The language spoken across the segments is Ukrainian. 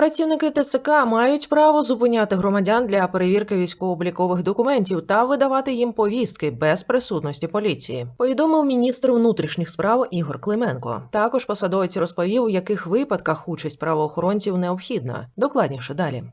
Працівники ТСК мають право зупиняти громадян для перевірки військово-облікових документів та видавати їм повістки без присутності поліції. Повідомив міністр внутрішніх справ Ігор Клименко. Також посадовець розповів, у яких випадках участь правоохоронців необхідна. Докладніше далі.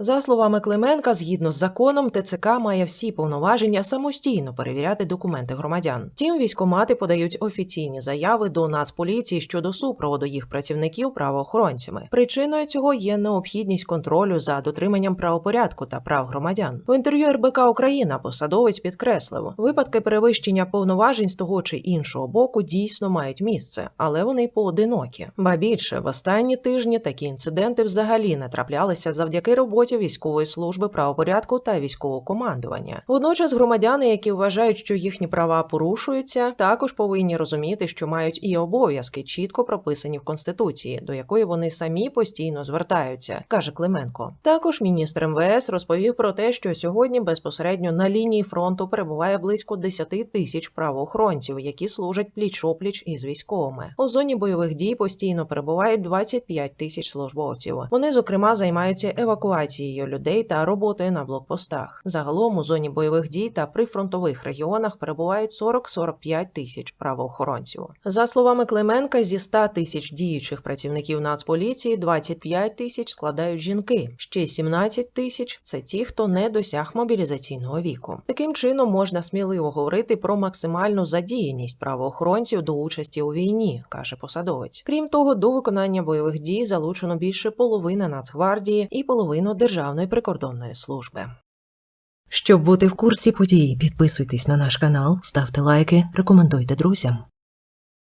За словами Клименка, згідно з законом, ТЦК має всі повноваження самостійно перевіряти документи громадян. Втім, військомати подають офіційні заяви до Нацполіції щодо супроводу їх працівників правоохоронцями. Причиною цього є необхідність контролю за дотриманням правопорядку та прав громадян. У інтерв'ю РБК Україна посадовець підкреслив, випадки перевищення повноважень з того чи іншого боку дійсно мають місце, але вони поодинокі. Ба більше в останні тижні такі інциденти взагалі не траплялися завдяки роботі військової служби правопорядку та військового командування. Водночас громадяни, які вважають, що їхні права порушуються, також повинні розуміти, що мають і обов'язки, чітко прописані в конституції, до якої вони самі постійно звертаються, каже Клименко. Також міністр МВС розповів про те, що сьогодні безпосередньо на лінії фронту перебуває близько 10 тисяч правоохоронців, які служать пліч-опліч із військовими. У зоні бойових дій постійно перебувають 25 тисяч службовців. Вони, зокрема, займаються евакуацією людей та роботою на блокпостах. Загалом у зоні бойових дій та прифронтових регіонах перебувають 40-45 тисяч правоохоронців. За словами Клименка, зі 100 тисяч діючих працівників Нацполіції 25 тисяч складають жінки. Ще 17 тисяч це ті, хто не досяг мобілізаційного віку. Таким чином можна сміливо говорити про максимальну задіяність правоохоронців до участі у війні, каже посадовець. Крім того, до виконання бойових дій залучено більше половини Нацгвардії і половину Державної прикордонної служби. Щоб бути в курсі подій, підписуйтесь на наш канал, ставте лайки, рекомендуйте друзям.